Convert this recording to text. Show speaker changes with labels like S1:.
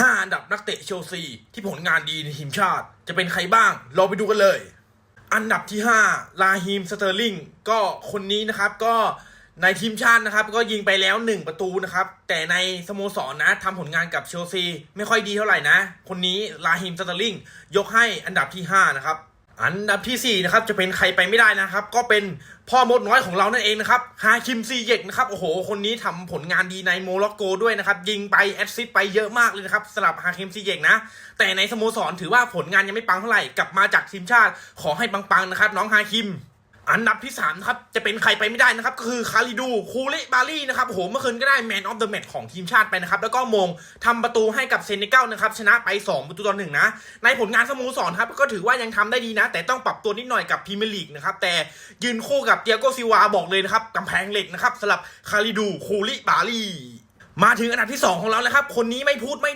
S1: 5 อันดับนักเตะเชลซีที่ผลงานดีในทีมชาติ จะเป็นใครบ้าง เราไปดูกันเลย อันดับที่ 5 ลาฮิมสเตอร์ลิงก็คนนี้นะครับก็ในทีมชาตินะครับ ก็ยิงไปแล้ว 1 ประตูนะครับ แต่ในสโมสรนะทำผลงานกับเชลซีไม่ค่อยดีเท่าไหร่นะ คนนี้ลาฮิมสเตอร์ลิงยกให้อันดับที่ 5 นะครับ อันดับทีสี่ 4 นะครับ จะเป็นใครไปไม่ได้นะครับ ก็เป็นพ่อมดน้อยของเรานั่นเองนะครับฮาคิมซีเยกนะครับโอ้โห คนนี้ทำผลงานดีในโมร็อกโกด้วยนะครับ ยิงไปแอดซิสไปเยอะมากเลยนะครับสำหรับฮาคิมซีเยกนะ แต่ในสโมสรถือว่าผลงานยังไม่ปังเท่าไหร่กลับมาจากทีมชาติขอให้ปังๆนะครับ น้องฮาคิม อันดับที่3นะครับจะเป็นใครไปไม่ได้นะครับก็คือคาริดูคูลิบาลี่นะครับโหเมื่อคืนก็ได้แมนออฟเดอะแมตช์ของทีมชาติไปนะครับแล้วก็มงทำประตูให้กับเซนเนกัลนะครับชนะไป 2 ประตูต่อหนึ่งนะในผลงานสโมสรครับก็ถือว่ายังทำได้ดีนะ แต่ต้องปรับตัวนิดหน่อยกับพรีเมียร์ลีกนะครับแต่ยืนคู่กับเตียโกซิวาบอกเลยนะครับกำแพงเหล็กนะครับสำหรับคาริดูคูลิบาลี่มาถึงอันดับที่ 2 ของเราแล้วครับคนนี้ไม่พูดไม่